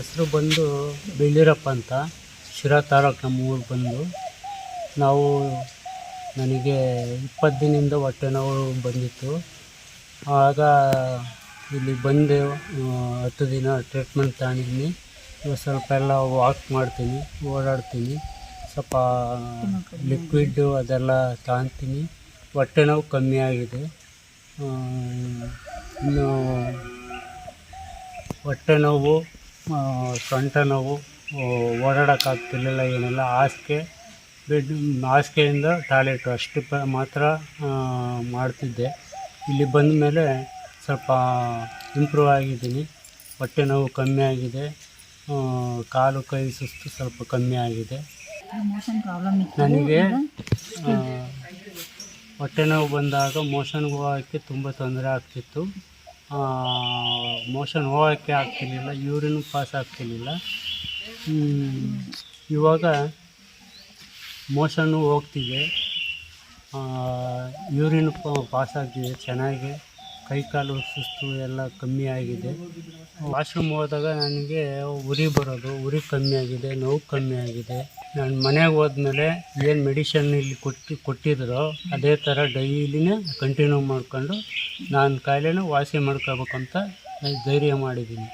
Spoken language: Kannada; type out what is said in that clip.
ಹೆಸರು ಬಂದು ಬೆಳ್ಳಿರಪ್ಪ ಅಂತ. ಶಿರಾ ತಾಲೂಕು ನಮ್ಮ ಊರು ಬಂದು. ನಾವು ನನಗೆ ಇಪ್ಪತ್ತು ದಿನದಿಂದ ಹೊಟ್ಟೆ ನೋವು ಬಂದಿತ್ತು. ಆಗ ಇಲ್ಲಿ ಬಂದು ಹತ್ತು ದಿನ ಟ್ರೀಟ್ಮೆಂಟ್ ತಗೊಂಡಿದ್ದೀನಿ ಇವಾಗ ಸ್ವಲ್ಪ ಎಲ್ಲ ವಾಕ್ ಮಾಡ್ತೀನಿ, ಓಡಾಡ್ತೀನಿ. ಸ್ವಲ್ಪ ಲಿಕ್ವಿಡ್ಡು ಅದೆಲ್ಲ ತಗೊತೀನಿ. ಹೊಟ್ಟೆ ನೋವು ಕಮ್ಮಿ ಆಗಿದೆ. ಇನ್ನು ಹೊಟ್ಟೆ ನೋವು ಸೊಂಟ ನೋವು ಓಡಾಡೋಕ್ಕಾಗ್ತಿರ್ಲಿಲ್ಲ ಏನಿಲ್ಲ. ಹಾಸಿಗೆ ಬೆಡ್ ಹಾಸಿಗೆಯಿಂದ ಟಾಯ್ಲೆಟ್ ಅಷ್ಟು ಪ ಮಾತ್ರ ಮಾಡ್ತಿದ್ದೆ. ಇಲ್ಲಿ ಬಂದ ಮೇಲೆ ಸ್ವಲ್ಪ ಇಂಪ್ರೂವ್ ಆಗಿದ್ದೀನಿ. ಹೊಟ್ಟೆ ನೋವು ಕಮ್ಮಿ ಆಗಿದೆ. ಕಾಲು ಕೈ ಸುಸ್ತು ಸ್ವಲ್ಪ ಕಮ್ಮಿ ಆಗಿದೆ. ನನಗೆ ಹೊಟ್ಟೆ ನೋವು ಬಂದಾಗ ಮೋಷನ್ಗೆ ಹೋಗೋಕ್ಕೆ ತುಂಬ ತೊಂದರೆ ಆಗ್ತಿತ್ತು. ಮೋಷನ್ ಹೋಗೋಕ್ಕೆ ಆಗ್ತಿರ್ಲಿಲ್ಲ ಯೂರಿನ್ ಪಾಸ್ ಆಗ್ತಿರ್ಲಿಲ್ಲ. ಇವಾಗ ಮೋಷನ್ನು ಹೋಗ್ತಿದೆ. ಯೂರಿನ್ ಪಾಸ್ ಆಗ್ತಿದೆ ಚೆನ್ನಾಗಿ ಕೈ ಕಾಲು ಸುಸ್ತು ಎಲ್ಲ ಕಮ್ಮಿ ಆಗಿದೆ. ವಾಶ್ರೂಮ್ ಹೋದಾಗ ನನಗೆ ಉರಿ ಬರೋದು, ಉರಿ ಕಮ್ಮಿ ಆಗಿದೆ, ನೋವು ಕಮ್ಮಿ ಆಗಿದೆ. ನಾನು ಮನೆಗೆ ಹೋದ್ಮೇಲೆ ಏನು ಮೆಡಿಷನ್ ಇಲ್ಲಿ ಕೊಟ್ಟು ಕೊಟ್ಟಿದ್ರೋ ಅದೇ ಥರ ಡೈಲಿನೇ ಕಂಟಿನ್ಯೂ ಮಾಡ್ಕೊಂಡು ನಾನು ಕಾಯಿಲೆನೂ ವಾಸಿ ಮಾಡ್ಕೋಬೇಕಂತ ಧೈರ್ಯ ಮಾಡಿದ್ದೀನಿ.